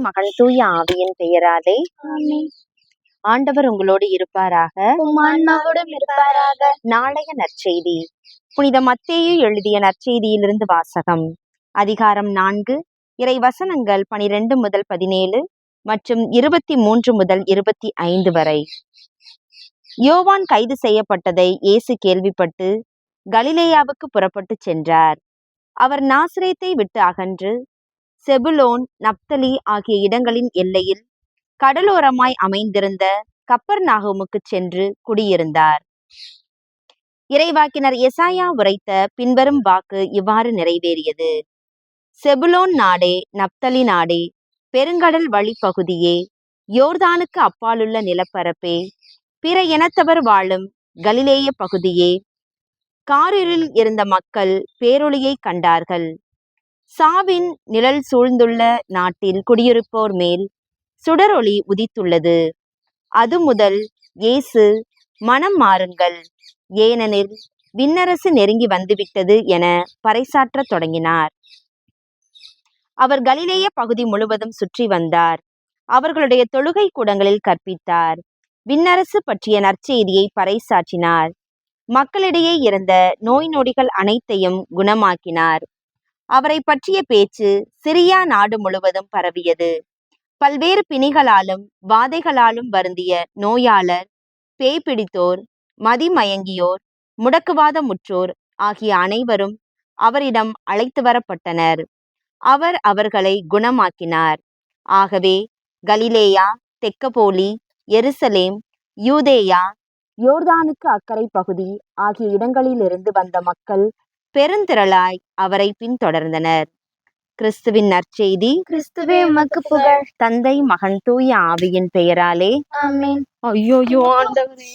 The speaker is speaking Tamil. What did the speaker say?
மகன் தூய ஆவியின் பெயராலே. ஆண்டவர் உங்களோடு இருப்பாராக. இருப்பாராக. நாளைய நற்செய்தி. புனித மத்தேயு எழுதிய நற்செய்தியிலிருந்து வாசகம். அதிகாரம் நான்கு இறை வசனங்கள் பனிரெண்டு முதல் பதினேழு மற்றும் இருபத்தி மூன்று முதல் இருபத்தி ஐந்து வரை. யோவான் கைது செய்யப்பட்டதை இயேசு கேள்விப்பட்டு கலிலேயாவுக்கு புறப்பட்டு சென்றார். அவர் நாசிரேத்தை விட்டு அகன்று செபுலோன் நப்தலி ஆகிய இடங்களின் எல்லையில் கடலோரமாய் அமைந்திருந்த கப்பர் நாகமுக்குச் சென்று குடியிருந்தார். இறைவாக்கினர் எசாயா உரைத்த பின்வரும் வாக்கு இவ்வாறு நிறைவேறியது. செபுலோன் நாடே நப்தலி நாடே பெருங்கடல் வழிப்பகுதியே யோர்தானுக்கு அப்பாலுள்ள நிலப்பரப்பே பிற இனத்தவர் வாழும் கலிலேய பகுதியே காரிரில் இருந்த மக்கள் பேரொளியை கண்டார்கள். சாவின் நிழல் சூழ்ந்துள்ள நாட்டில் குடியிருப்போர் மேல் சுடரொளி உதித்துள்ளது. அது முதல் இயேசு மனம் மாறுங்கள். ஏனெனில் விண்ணரசு நெருங்கி வந்துவிட்டது என பறைசாற்றத் தொடங்கினார். அவர் கலிலேய பகுதி முழுவதும் சுற்றி வந்தார். அவர்களுடைய தொழுகை கூடங்களில் கற்பித்தார். விண்ணரசு பற்றிய நற்செய்தியை பறைசாற்றினார். மக்களிடையே இருந்த நோய் நொடிகள் அனைத்தையும் குணமாக்கினார். அவரை பற்றிய பேச்சு சிரியா நாடு முழுவதும் பரவியது. பல்வேறு பிணிகளாலும் வாதைகளாலும் வருந்திய நோயாளர் பேய் பிடித்தோர் மதிமயங்கியோர் முடக்குவாதமுற்றோர் ஆகிய அனைவரும் அவரிடம் அழைத்து வரப்பட்டனர். அவர் அவர்களை குணமாக்கினார். ஆகவே கலிலேயா தெக்கப்போலி எருசலேம் யூதேயா யோர்தானுக்கு அக்கறை பகுதி ஆகிய இடங்களிலிருந்து வந்த மக்கள் பெருந்திரளாய் அவரை பின்தொடர்ந்தனர். கிறிஸ்துவின் நற்செய்தி கிறிஸ்துவே உமக்கு புகழ். தந்தை மகன் தூய ஆவியின் பெயராலே. ஐயோயோ ஆண்டவரே.